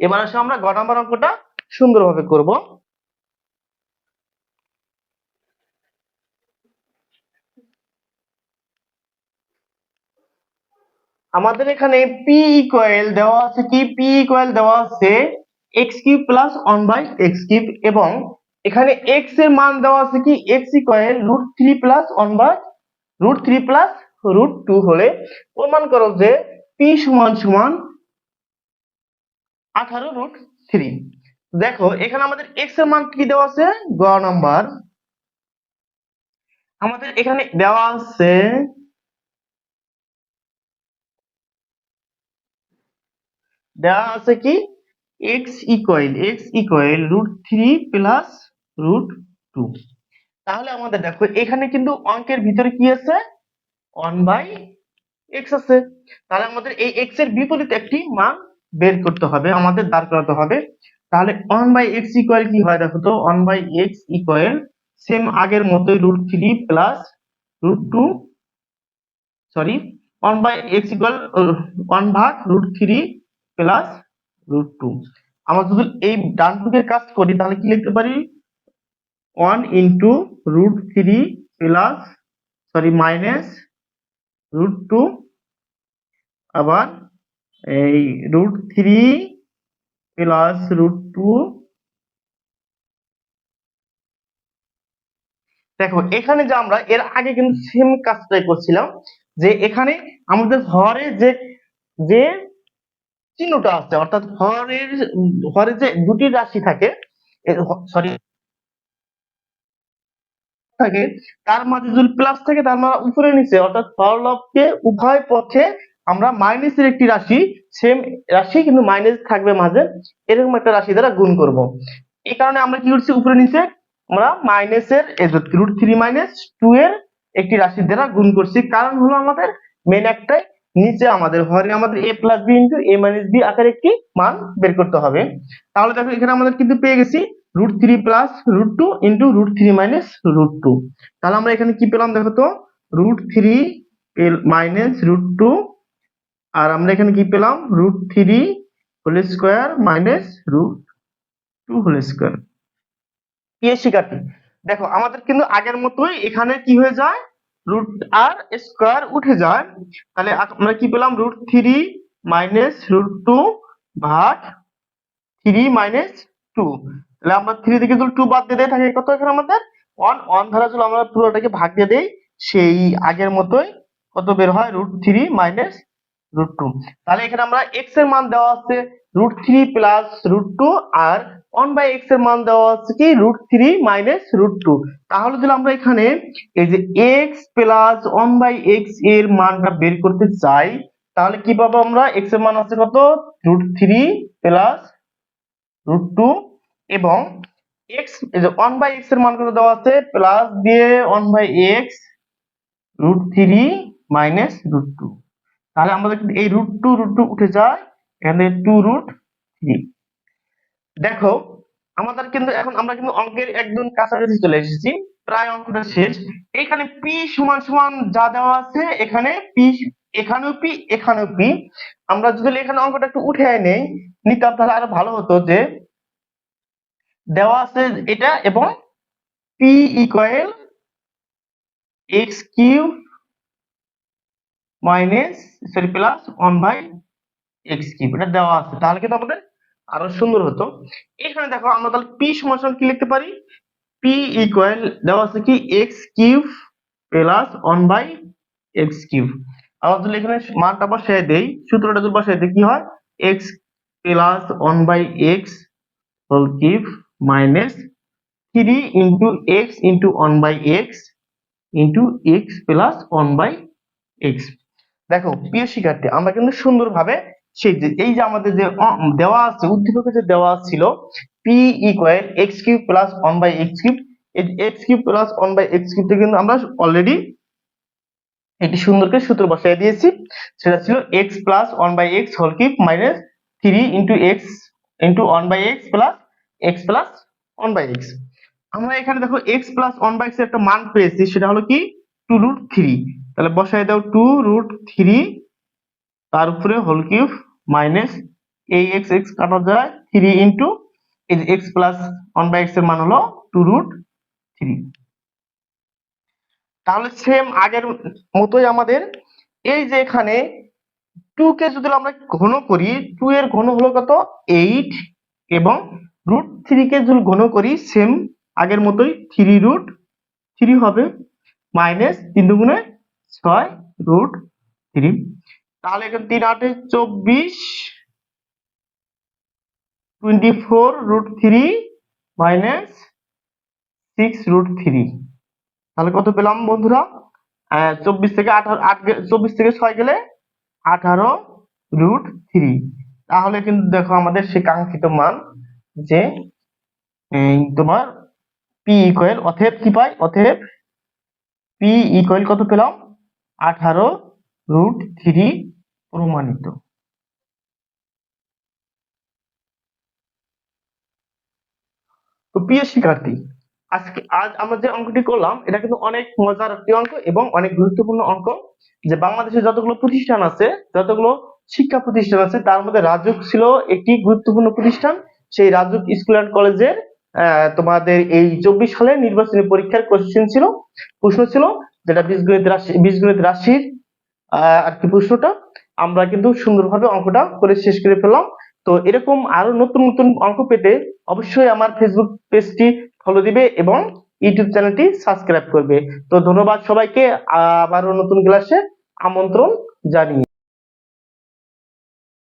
এবার আসে আমরা গ নাম্বার অঙ্কটা সুন্দরভাবে করব। আমাদের এখানে পি ইকুয়াল দেওয়া আছে কি? পি ইকুয়াল দেওয়া আছে X cube plus one by X cube এবং এখানে এক্সের মান দেওয়া আছে কি? X equal root three plus one by root three plus root two হলে প্রমাণ করো যে পি সমান সমান আঠারো রুট থ্রি দেখো, এখানে আমাদের এক্সের মান কি দেওয়া আছে? গ নাম্বার আমাদের এখানে দেওয়া আছে দেওয়া আছে কি? X equal X equal root three plus root two তাহলে আমাদের দেখো, এখানে কিন্তু অঙ্কের ভিতরে কি আছে? ওয়ান বাই এক্স আছে। তাহলে আমাদের এই এক্সের বিপরীত একটি মান বের করতে হবে, আমাদের দাঁড় করাতে হবে। তাহলে ওয়ান বাই এক্স ইকুয়াল কি হয় দেখো তো? One by X equal same আগের মতোই root three plus root two sorry one by X equal one ভাগ root three plus root two আমরা যদি এই ডান দিকের কাজ করি, তাহলে কি লিখতে পারি? One into root three plus sorry minus root two আবার এই root three plus root two দেখো, এখানে যে আমরা, এর আগে কিন্তু সেম কাজটাই করছিলাম, যে এখানে আমাদের হরে যে যে চিহ্নটা আছে, অর্থাৎ হরের, হরে যে দুটি রাশি থাকে সরি থাকে, তার মাঝে যদি প্লাস থাকে, তার মানে উপরে নিচে, অর্থাৎ হরলবকে উভয় পক্ষে আমরা মাইনাসের একটি রাশি সেম রাশি কিন্তু মাইনাস থাকবে মাঝে, এরকম একটা রাশি দ্বারা গুণ করব। এই কারণে আমরা কি করছি উপরে নিচে? আমরা মাইনাসের রুট থ্রি মাইনাস টু এর একটি রাশি দ্বারা গুণ করছি। কারণ হলো আমাদের মেন একটাই, নিচে আমাদের হরে আমাদের A plus B into A minus B আকারে একটি মান বের করতে হবে। তাহলে দেখো, এখানে আমাদের কিন্তু পেয়ে গেছি root three plus root two into root three minus root two তাহলে আমরা এখানে কি পেলাম দেখো তো? Root three minus root two আর আমরা এখানে কি পেলাম? Root three whole square minus root two whole square প্রিয় শিক্ষার্থী দেখো, আমাদের কিন্তু আগের মতোই এখানে কি হয়ে যায়? রুট আর স্কোয়ার উঠে যায়। তাহলে আমরা কি পেলাম? Root three minus root two ভাগ থ্রি মাইনাস টু তাহলে আমরা থ্রি থেকে টু বাদ দিয়ে দেয় থাকে কত এখানে আমাদের? ওয়ান ওয়ান ধারা যদি আমরা পুরোটাকে ভাগ দিয়ে দেই, সেই আগের মতোই কত বের হয়? Root three minus root two তাহলে এখানে আমরা এক্সের মান দেওয়া আছে root three plus root two R one by এক্সের মান দেওয়া আছে কি? Root three minus root two তাহলে যদি আমরা এখানে এই যে এক্স প্লাস ওয়ান বাই এক্সের মানটা বের করতে চাই, তাহলে কি পাবো আমরা? এক্সের মান আছে কত? Root three plus root two এবং এক্স ওয়ান বাই এক্সের মান কত দেওয়া আছে? প্লাস দিয়ে one by X root three minus root two তাহলে আমাদের কিন্তু এই রুট টু রুট টু উঠে যায়, এখানে টু রুট থ্রি দেখো, আমাদের কিন্তু এখন আমরা কিন্তু অঙ্কের একদম কাছাকাছি চলে এসেছি, প্রায় অঙ্কটা শেষ। এখানে পি সমান সমান যা দেওয়া আছে, এখানে পি এখানেও পি এখানেও পি আমরা যদি এখানে অঙ্কটা একটু উঠে নেই, নিতাম তাহলে আরও ভালো হতো যে, দেওয়া আছে এটা এবং P equal X cube minus sorry plus one by X cube এটা দেওয়া আছে। তাহলে কিন্তু আমাদের আরও সুন্দর হতো। এখানে দেখো আমরা তাহলে পি সমান কি লিখতে পারি? পি ইকুয়াল দেওয়া আছে কি? X cube plus one by X cube আবার যদি এখানে মানটা বসাই দেই, সূত্রটা যদি বসাই দেই, কি হয়? X plus one by X whole cube minus three into X into one by X into X plus one by X দেখো প্রিয় শিক্ষার্থী আমরা কিন্তু সুন্দরভাবে সেই যে এই যে আমাদের যে দেওয়া আছে উদ্দীপকে যে দেওয়া ছিল P equal X cube plus one by X cube X cube plus one by X cube কিন্তু আমরা অলরেডি একটি সুন্দর করে সূত্র বসাই দিয়েছি। সেটা ছিল X plus one by X whole cube minus three into X into one by X plus X plus one by X আমরা এখানে দেখো X plus one by X একটা মান পেয়েছি সেটা হলো কি? টু রুট থ্রি তাহলে বসাই দাও টু রুট থ্রি তার উপরে হোল কিউব মাইনাস এই এক্স এক্স কাটা যায় থ্রি ইন্টু এই যে এক্স প্লাস ওয়ান বাই এক্সের মান হলো টু রুট থ্রি তাহলে সেম আগের মতোই আমাদের, এই যে এখানে টু কে যদি আমরা ঘন করি টু এর ঘন হলো কত? এইট এবং রুট থ্রি কে যদি ঘন করি সেম আগের মতোই থ্রি রুট থ্রি হবে মাইনাস তিন দুগুণে ছয় রুট থ্রি। তাহলে এখানে তিন আটে চব্বিশ twenty four root three minus six root three. তাহলে কত পেলাম বন্ধুরা? চব্বিশ থেকে আঠারো, আট চব্বিশ থেকে ছয় গেলে আঠারো রুট থ্রি। তাহলে কিন্তু দেখো আমাদের সে কাঙ্ক্ষিত মান যে তোমার পি ইকুয়াল অথেব কি পাই? অথেব পি ইকুয়াল কত পেলাম? আঠারো রুট থ্রি প্রমাণিত। প্রিয় শিক্ষার্থী, আজকে আজ আমরা যে অঙ্কটি করলাম, এটা কিন্তু অনেক মজার একটি অঙ্ক এবং অনেক গুরুত্বপূর্ণ অঙ্ক যে বাংলাদেশে যতগুলো প্রতিষ্ঠান আছে, যতগুলো শিক্ষা প্রতিষ্ঠান আছে, তার মধ্যে রাজুক ছিল একটি গুরুত্বপূর্ণ প্রতিষ্ঠান। সেই রাজুক স্কুল অ্যান্ড কলেজের তোমাদের এই চব্বিশ সালে নির্বাচনী পরীক্ষার কোশ্চেন ছিল, প্রশ্ন ছিল। যেটা বীজগণিত রাশি, বীজগণিত রাশির আর কি প্রশ্নটা, আমরা কিন্তু সুন্দরভাবে অঙ্কটা করে শেষ করে ফেলাম তো এরকম আরও নতুন নতুন অঙ্ক পেতে অবশ্যই আমার ফেসবুক পেজটি ফলো দিবে এবং ইউটিউব চ্যানেলটি সাবস্ক্রাইব করবে। তো ধন্যবাদ সবাইকে আবারও নতুন ক্লাসে আমন্ত্রণ জানিয়ে।